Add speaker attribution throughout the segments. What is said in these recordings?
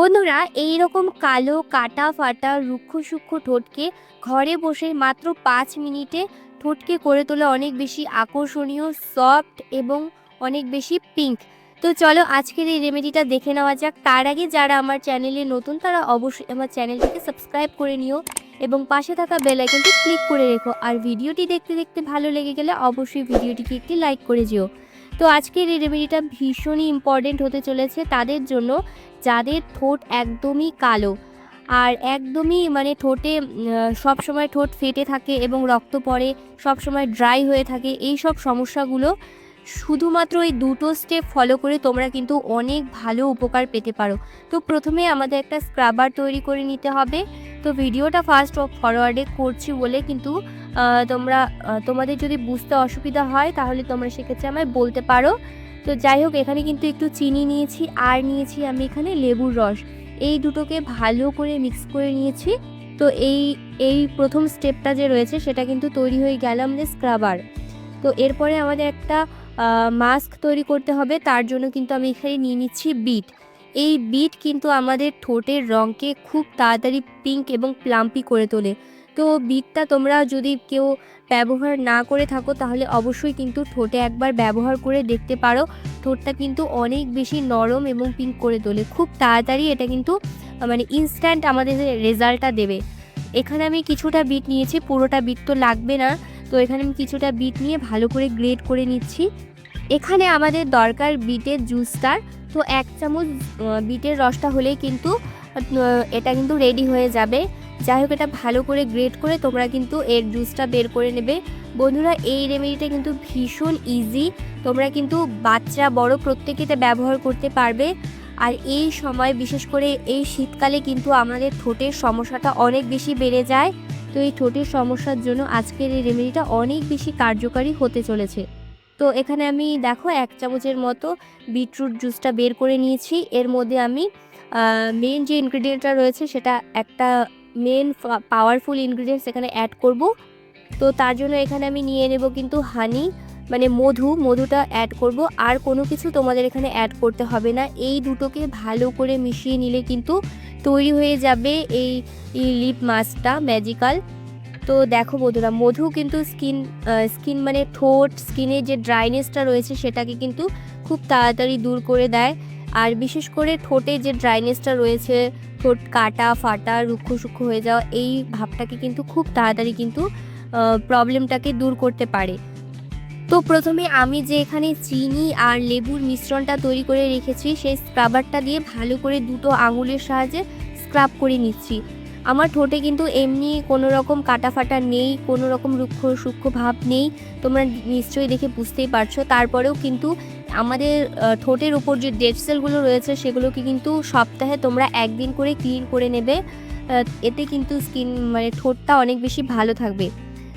Speaker 1: বন্ধুরা এই রকম কালো কাটা ফাটা রুক্ষ সূক্ষ্ম ঠোঁটকে ঘরে বসে মাত্র পাঁচ মিনিটে ঠোঁটকে করে তোলা অনেক বেশি আকর্ষণীয়, সফট এবং অনেক বেশি পিঙ্ক। তো চলো আজকের এই রেমেডিটা দেখে নেওয়া যাক। তার আগে যারা আমার চ্যানেলে নতুন, তারা অবশ্যই আমার চ্যানেলটিকে সাবস্ক্রাইব করে নিও এবং পাশে থাকা বেল আইকনটি ক্লিক করে রেখো। আর ভিডিওটি দেখতে দেখতে ভালো লেগে গেলে অবশ্যই ভিডিওটিকে একটি লাইক করে যেও। তো আজকের এই রেমেডিটা ভীষণই ইম্পর্টেন্ট হতে চলেছে তাদের জন্য, যাদের ঠোঁট একদমই কালো। আর একদমই মানে ঠোঁটে সব সময় ঠোঁট ফেটে থাকে এবং রক্ত পড়ে, সব সময় ড্রাই হয়ে থাকে, এই সব সমস্যাগুলো শুধুমাত্র এই দুটো স্টেপ ফলো করে তোমরা কিন্তু অনেক ভালো উপকার পেতে পারো। তো প্রথমে আমাদের একটা স্ক্রাবার তৈরি করে নিতে হবে। তো ভিডিওটা ফার্স্ট ফরওয়ার্ডে করছি বলে কিন্তু তোমরা তোমাদের যদি বুঝতে অসুবিধা হয় তাহলে তোমরা সেক্ষেত্রে আমায় বলতে পারো। তো যাই হোক, এখানে কিন্তু একটু চিনি নিয়েছি, আর নিয়েছি আমি এখানে লেবুর রস। এই দুটোকে ভালো করে মিক্স করে নিয়েছি। তো এই এই প্রথম স্টেপটা যে রয়েছে সেটা কিন্তু তৈরি হয়ে গেল আমাদের স্ক্রাবার তো এরপরে আমাদের একটা মাস্ক তৈরি করতে হবে, তার জন্য কিন্তু আমি এখানে নিয়ে নিচ্ছি বিট এই বিট কিন্তু আমাদের ঠোঁটের রঙকে খুব তাড়াতাড়ি পিঙ্ক এবং প্লাম্পি করে তোলে। তো বিটটা তোমরা যদি কেউ ব্যবহার না করে থাকো, তাহলে অবশ্যই কিন্তু ঠোঁটে একবার ব্যবহার করে দেখতে পারো। ঠোঁটটা কিন্তু অনেক বেশি নরম এবং পিঙ্ক করে তোলে। খুব তাড়াতাড়ি এটা কিন্তু মানে ইনস্ট্যান্ট আমাদের রেজাল্টটা দেবে। এখানে আমি কিছুটা বিট নিয়েছি, পুরোটা বিট তো লাগবে না। তো এখানে আমি কিছুটা বিট নিয়ে ভালো করে গ্রেড করে নিচ্ছি। এখানে আমাদের দরকার বিটের জুসটার তো এক চামচ বিটের রসটা হলেই কিন্তু এটা কিন্তু রেডি হয়ে যাবে। যাই হোক, এটা ভালো করে গ্রেট করে তোমরা কিন্তু এর জুসটা বের করে নেবে। বন্ধুরা, এই রেমেডিটা কিন্তু ভীষণ ইজি তোমরা কিন্তু বাচ্চা, বড় প্রত্যেকে এটা ব্যবহার করতে পারবে। আর এই সময়, বিশেষ করে এই শীতকালে কিন্তু আমাদের ঠোঁটের সমস্যাটা অনেক বেশি বেড়ে যায়। তো এই ঠোঁটের সমস্যার জন্য আজকের এই রেমেডিটা অনেক বেশি কার্যকারী হতে চলেছে। তো এখানে আমি দেখো এক চামচের মতো বিটরুট জুসটা বের করে নিয়েছি। এর মধ্যে আমি মেন যে ইনগ্রিডিয়েন্টটা রয়েছে সেটা একটা মেন পাওয়ারফুল ইনগ্রিডিয়েন্টস এখানে অ্যাড করব। তো তার জন্য এখানে আমি নিয়ে নেব কিন্তু হানি মানে মধু, মধুটা অ্যাড করব। আর কোনো কিছু তোমাদের এখানে অ্যাড করতে হবে না। এই দুটোকে ভালো করে মিশিয়ে নিলে কিন্তু তৈরি হয়ে যাবে এই লিপ মাস্কটা ম্যাজিক্যাল তো দেখো বন্ধুরা, মধু কিন্তু স্কিন স্কিন মানে ঠোঁট স্কিনে যে ড্রাইনেসটা রয়েছে সেটাকে কিন্তু খুব তাড়াতাড়ি দূর করে দেয়। আর বিশেষ করে ঠোঁটে যে ড্রাইনেসটা রয়েছে, ঠোঁট কাটা, ফাটা, রুক্ষ সূক্ষ্ম হয়ে যাওয়া, এই ভাবটাকে কিন্তু খুব তাড়াতাড়ি কিন্তু প্রবলেমটাকে দূর করতে পারে। তো প্রথমে আমি যে এখানে চিনি আর লেবুর মিশ্রণটা তৈরি করে রেখেছি, সেই স্ক্রাবারটা দিয়ে ভালো করে দুটো আঙুলের সাহায্যে স্ক্রাব করে নিচ্ছি। আমার ঠোঁটে কিন্তু এমনি কোনো রকম কাটা ফাটা নেই, কোনো রকম রুক্ষ সূক্ষ্ম ভাব নেই। তোমরা নিশ্চয়ই দেখে বুঝতেই পারছ। তারপরেও কিন্তু আমাদের ঠোঁটের উপর যে ডেড সেলগুলো রয়েছে, সেগুলোকে কিন্তু সপ্তাহে তোমরা একদিন করে ক্লিন করে নেবে। এতে কিন্তু স্কিন মানে ঠোঁটটা অনেক বেশি ভালো থাকবে।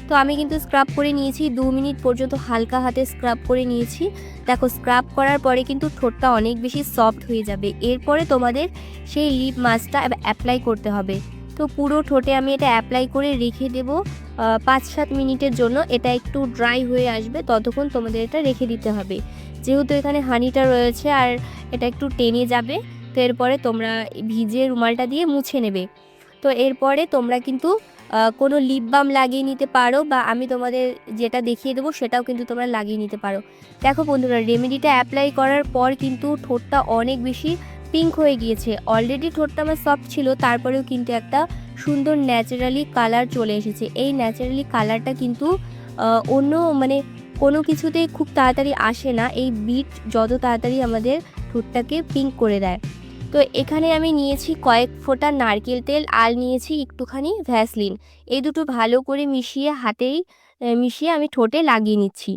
Speaker 1: তো আমি কিন্তু স্ক্রাব করে নিয়েছি, দু মিনিট পর্যন্ত হালকা হাতে স্ক্রাব করে নিয়েছি। দেখো স্ক্রাব করার পরে কিন্তু ঠোঁটটা অনেক বেশি সফট হয়ে যাবে। এরপরে তোমাদের সেই লিপ মাস্কটা অ্যাপ্লাই করতে হবে। তো পুরো ঠোঁটে আমি এটা অ্যাপ্লাই করে রেখে দেব পাঁচ সাত মিনিটের জন্য। এটা একটু ড্রাই হয়ে আসবে, ততক্ষণ তোমাদের এটা রেখে দিতে হবে। যেহেতু এখানে হানিটা রয়েছে আর এটা একটু টেনে যাবে, তো এরপরে তোমরা ভিজে রুমালটা দিয়ে মুছে নেবে। তো এরপরে তোমরা কিন্তু কোনো লিপ বাম লাগিয়ে নিতে পারো বা আমি তোমাদের যেটা দেখিয়ে দেবো সেটাও কিন্তু তোমরা লাগিয়ে নিতে পারো। দেখো বন্ধুরা রেমেডিটা অ্যাপ্লাই করার পর কিন্তু ঠোঁটটা অনেক বেশি পিঙ্ক হয়ে গিয়েছে। অলরেডি ঠোঁটটা আমার সফট ছিল, তারপরেও কিন্তু একটা সুন্দর ন্যাচারালি কালার চলে এসেছে। এই ন্যাচারালি কালারটা কিন্তু অন্য মানে কোনো কিছুতে খুব তাড়াতাড়ি আসে না। এই বিট যত তাড়াতাড়ি আমাদের ঠোঁটটাকে পিঙ্ক করে দেয়। তো এখানে আমি নিয়েছি কয়েক ফোঁটা নারকেল তেল আর নিয়েছি একটুখানি ভ্যাসলিন এই দুটো ভালো করে মিশিয়ে, হাতেই মিশিয়ে আমি ঠোঁটে লাগিয়ে নিচ্ছি।